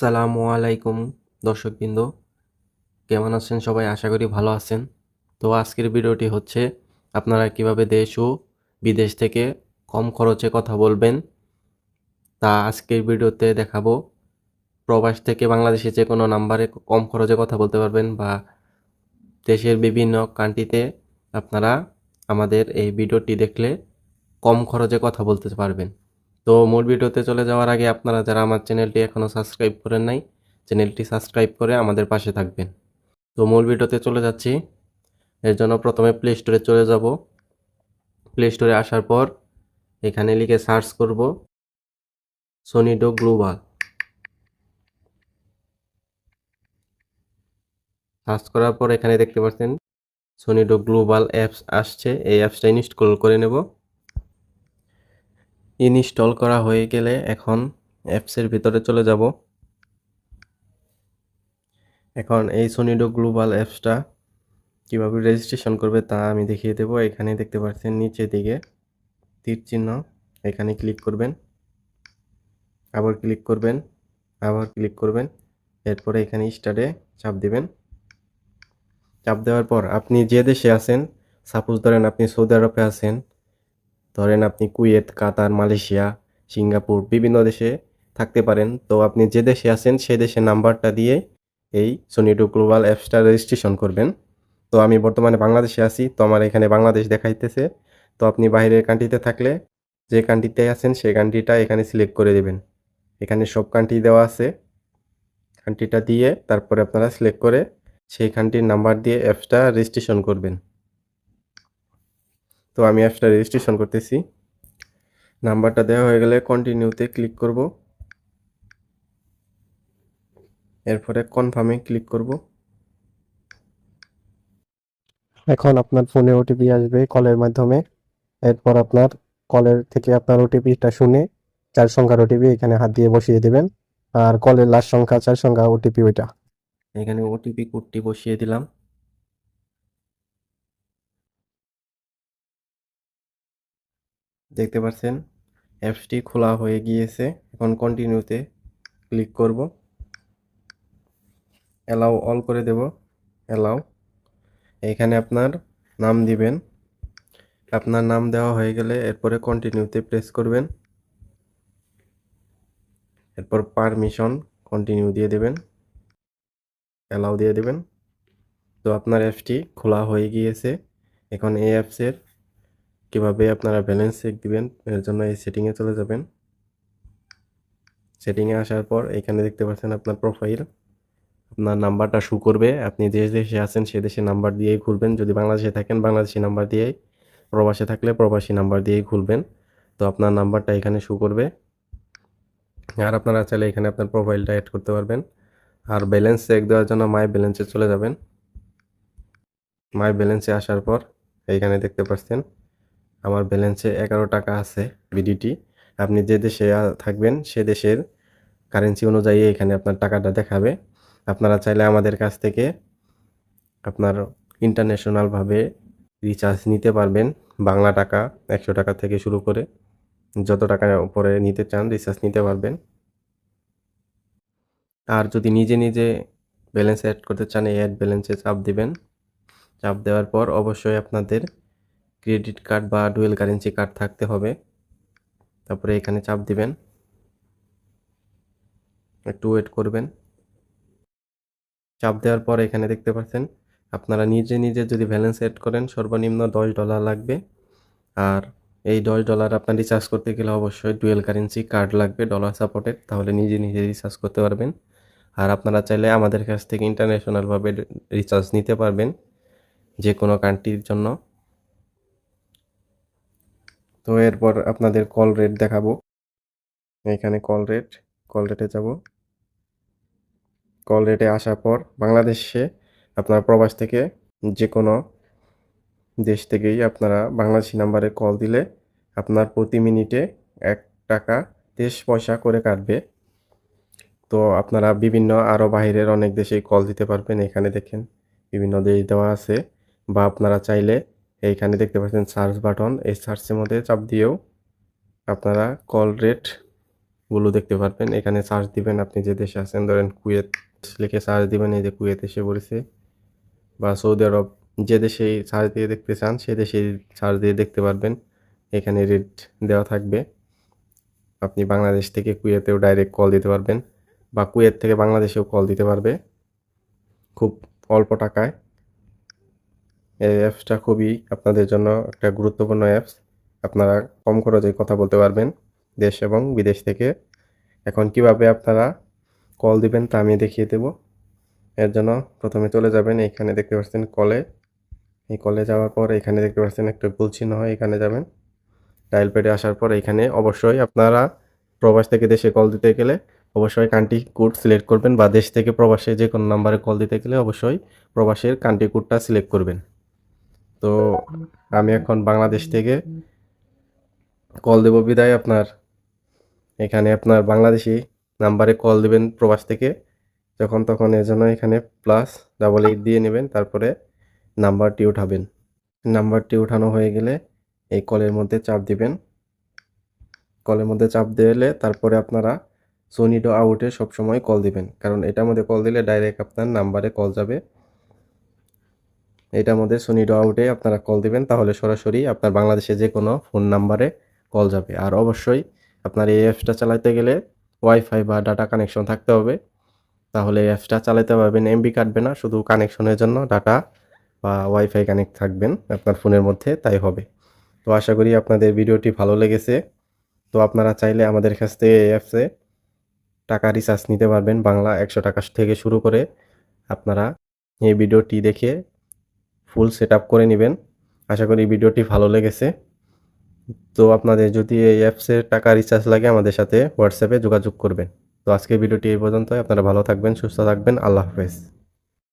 সালামু আলাইকুম, দর্শকবৃন্দ। কেমন আছেন সবাই? আশা করি ভালো আছেন। তো আজকের ভিডিওটি হচ্ছে, আপনারা কীভাবে দেশ ও বিদেশ থেকে কম খরচে কথা বলবেন তা আজকের ভিডিওতে দেখাবো। প্রবাস থেকে বাংলাদেশে যে কোনো নাম্বারে কম খরচে কথা বলতে পারবেন বা দেশের বিভিন্ন কান্ট্রিতে আপনারা আমাদের এই ভিডিওটি দেখলে কম খরচে কথা বলতে পারবেন। তো মূল ভিডিওতে চলে যাওয়ার আগে আপনারা যারা আমার চ্যানেলটি এখনও সাবস্ক্রাইব করেন নাই, চ্যানেলটি সাবস্ক্রাইব করে আমাদের পাশে থাকবেন। তো মূল ভিডিওতে চলে যাচ্ছি। এর জন্য প্রথমে প্লে স্টোরে চলে যাব। প্লে স্টোরে আসার পর এখানে লিখে সার্চ করব সোনিডো গ্লোবাল সার্চ করার পর এখানে দেখতে পাচ্ছেন সোনিডো গ্লোবাল অ্যাপস আসছে। এই অ্যাপসটা ইনস্টল করে নেব। ইনস্টল করা হয়ে গেলে এখন অ্যাপসের ভিতরে চলে যাব। এখন এই সোনিডো গ্লোবাল অ্যাপসটা কীভাবে রেজিস্ট্রেশন করবে তা আমি দেখিয়ে দেবো। এখানে দেখতে পাচ্ছেন নিচের দিকে তীর চিহ্ন, এখানে ক্লিক করবেন, আবার ক্লিক করবেন, আবার ক্লিক করবেন, এরপরে এখানে স্টার্টে চাপ দিবেন। চাপ দেওয়ার পর আপনি যে দেশে আছেন সাপোজ ধরেন আপনি সৌদি আরবে আছেন ধরেন আপনি কুয়েত, কাতার, মালয়েশিয়া, সিঙ্গাপুর বিভিন্ন দেশে থাকতে পারেন। তো আপনি যে দেশে আছেন, সেই দেশের নাম্বারটা দিয়ে এই সোনিডো গ্লোবাল অ্যাপসটা রেজিস্ট্রেশন করবেন। তো আমি বর্তমানে বাংলাদেশে আছি, তো আমার এখানে বাংলাদেশ দেখাইতেছে। তো আপনি বাইরের কান্ট্রিতে থাকলে যে কান্ট্রিতে আছেন, সেই কান্ট্রিটা এখানে সিলেক্ট করে দেবেন। এখানে সব কান্ট্রি দেওয়া আছে। কান্ট্রিটা দিয়ে তারপরে আপনারা সিলেক্ট করে সেই কান্ট্রির নাম্বার দিয়ে অ্যাপসটা রেজিস্ট্রেশন করবেন। তো আমি অ্যাপসটা রেজিস্ট্রেশন করতেছি। নাম্বারটা দেওয়া হয়ে গেলে কন্টিনিউতে ক্লিক করব। এরপরে কনফার্মে ক্লিক করব। এখন আপনার ফোনে ওটিপি আসবে কলের মাধ্যমে। এরপর আপনার কলের থেকে আপনার ওটিপিটা শুনে চার সংখ্যার ওটিপি এখানে হাত দিয়ে বসিয়ে দিবেন। আর কলের লাস্ট সংখ্যা চার সংখ্যা ওটিপি ওইটা। এখানে ওটিপি কোডটি বসিয়ে দিলাম। দেখতে পাচ্ছেন? অ্যাপসটি খোলা হয়ে গিয়েছে। এখন কন্টিনিউতে ক্লিক করব। অ্যালাউ অল করে দেব। অ্যালাউ এখানে আপনার নাম দিবেন। আপনার নাম দেওয়া হয়ে গেলে এরপরে কন্টিনিউতে প্রেস করবেন। এরপর পারমিশন কন্টিনিউ দিয়ে দেবেন। অ্যালাউ দিয়ে দেবেন। তো আপনার অ্যাপসটি খোলা হয়ে গিয়েছে। এখন এই অ্যাপসের কীভাবে আপনারা ব্যালেন্স চেক দিবেন, এর জন্য এই সেটিংয়ে চলে যাবেন। সেটিংয়ে আসার পর এখানে দেখতে পাচ্ছেন আপনার প্রোফাইল আপনার নাম্বারটা শু করবে। আপনি যে দেশে আছেন সে দেশে নাম্বার দিয়েই খুলবেন যদি বাংলাদেশে থাকেন, বাংলাদেশি নাম্বার দিয়েই। প্রবাসে থাকলে প্রবাসী নাম্বার দিয়েই খুলবেন তো আপনার নাম্বারটা এখানে শু করবে। আর আপনারা চাইলে এখানে আপনার প্রোফাইলটা অ্যাড করতে পারবেন। আর ব্যালেন্স চেক দেওয়ার জন্য মাই ব্যালেন্সে চলে যাবেন। মাই ব্যালেন্সে আসার পর এইখানে দেখতে পাচ্ছেন আমার ব্যালেন্সে এগারো টাকা আছে বিডিটি আপনি যে দেশে থাকবেন, সে দেশের কারেন্সি অনুযায়ী এখানে আপনার টাকাটা দেখাবে। আপনারা চাইলে আমাদের কাছ থেকে আপনার ইন্টারন্যাশনালভাবে রিচার্জ নিতে পারবেন। বাংলা টাকা একশো টাকা থেকে শুরু করে যত টাকা উপরে নিতে চান রিচার্জ নিতে পারবেন। আর যদি নিজে নিজে ব্যালেন্স অ্যাড করতে চান, এই অ্যাড ব্যালেন্সে চাপ দিবেন। চাপ দেওয়ার পর অবশ্যই আপনাদের ক্রেডিট কার্ড বা ডুয়েল কারেন্সি কার্ড থাকতে হবে। তারপরে এখানে চাপ দিবেন। একটু ওয়েট করবেন। চাপ দেওয়ার পর এখানে দেখতে পাচ্ছেন, আপনারা নিজে নিজে যদি ব্যালেন্স অ্যাড করেন, সর্বনিম্ন দশ ডলার লাগবে। আর এই দশ ডলার আপনার রিচার্জ করতে গেলে অবশ্যই ডুয়েল কারেন্সি কার্ড লাগবে ডলার সাপোর্টেড তাহলে নিজে নিজে রিচার্জ করতে পারবেন। আর আপনারা চাইলে আমাদের কাছ থেকে ইন্টারন্যাশনালভাবে রিচার্জ নিতে পারবেন যে কোনো কান্ট্রির জন্য। তো এরপর আপনাদের কল রেট দেখাবো। এখানে কল রেট কল রেটে যাব। কল রেটে আসার পর বাংলাদেশে আপনার প্রবাস থেকে যে কোনো দেশ থেকেই আপনারা বাংলাদেশি নাম্বারে কল দিলে আপনার প্রতি মিনিটে এক টাকা তেইশ পয়সা করে কাটবে। তো আপনারা বিভিন্ন আরও বাইরের অনেক দেশেই কল দিতে পারবেন। এখানে দেখেন বিভিন্ন দেশ দেওয়া আছে। বা আপনারা চাইলে এইখানে দেখতে পাচ্ছেন সার্চ বাটন এই সার্চের মধ্যে চাপ দিয়েও আপনারা কল রেটগুলো দেখতে পারবেন। এখানে সার্চ দিবেন আপনি যে দেশে আছেন, ধরেন কুয়েত লিখে সার্চ দিবেন, এই যে কুয়েত এসে পড়েছে বা সৌদি আরব, যে দেশে সার্চ দিয়ে দেখতে চান, সে দেশে সার্চ দিয়ে দেখতে পারবেন। এখানে রেট দেওয়া থাকবে। আপনি বাংলাদেশ থেকে কুয়েতেও ডাইরেক্ট কল দিতে পারবেন। বা কুয়েত থেকে বাংলাদেশেও কল দিতে পারবে। খুব অল্প টাকায়। এই অ্যাপসটা খুবই আপনাদের জন্য একটা গুরুত্বপূর্ণ অ্যাপস আপনারা কম খরচে কথা বলতে পারবেন দেশ এবং বিদেশ থেকে। এখন কীভাবে আপনারা কল দিবেন তা আমি দেখিয়ে দেব। এর জন্য প্রথমে চলে যাবেন এখানে দেখতে পাচ্ছেন কলে এই কলে যাওয়ার পর এখানে দেখতে পাচ্ছেন একটা গোল চিহ্ন হয়, এখানে যাবেন। ডায়াল প্যাডে আসার পর এখানে অবশ্যই আপনারা প্রবাস থেকে দেশে কল দিতে গেলে অবশ্যই কান্ট্রি কোড সিলেক্ট করবেন বা দেশ থেকে প্রবাসে যে কোনো নাম্বারে কল দিতে গেলে অবশ্যই প্রবাসের কান্ট্রি কোডটা সিলেক্ট করবেন। তো আমি এখন বাংলাদেশ থেকে কল দেব বিদায় আপনার। এখানে আপনার বাংলাদেশি নাম্বারে কল দেবেন প্রবাস থেকে। যখন তখন এর জন্য এখানে প্লাস ডাবল এইট দিয়ে নেবেন, তারপরে নাম্বারটি উঠাবেন। নাম্বারটি উঠানো হয়ে গেলে এই কলের মধ্যে চাপ দিবেন। কলের মধ্যে চাপ দিলে তারপরে আপনারা সোনিডো আউটে সবসময় কল দিবেন। কারণ এটার মধ্যে কল দিলে ডাইরেক্ট আপনার নাম্বারে কল যাবে। এটার মধ্যে সোনিডো আউটে আপনারা কল দিবেন, তাহলে সরাসরি আপনার বাংলাদেশে যে কোনো ফোন নাম্বারে কল যাবে। আর অবশ্যই আপনার এই অ্যাপসটা চালাতে গেলে ওয়াইফাই বা ডাটা কানেকশন থাকতে হবে। তাহলে অ্যাপসটা চালাতে পারবেন এমবি কাটবে না, শুধু কানেকশনের জন্য ডাটা বা ওয়াইফাই কানেক্ট থাকবেন আপনার ফোনের মধ্যে, তাই হবে। তো আশা করি আপনাদের ভিডিওটি ভালো লেগেছে। তো আপনারা চাইলে আমাদের কাছ থেকে এই অ্যাপসে টাকা রিচার্জ নিতে পারবেন, বাংলা একশো টাকা থেকে শুরু করে আপনারা এই ভিডিওটি দেখে ফুল সেট করে নেবেন। আশা করি ভিডিওটি ভালো লেগেছে। তো আপনাদের যদি এই অ্যাপসে টাকা রিচার্জ লাগে আমাদের সাথে হোয়াটসঅ্যাপে যোগাযোগ করবেন। তো আজকে ভিডিওটি এই পর্যন্তই। আপনারা ভালো থাকবেন, সুস্থ থাকবেন। আল্লাহ হাফেজ।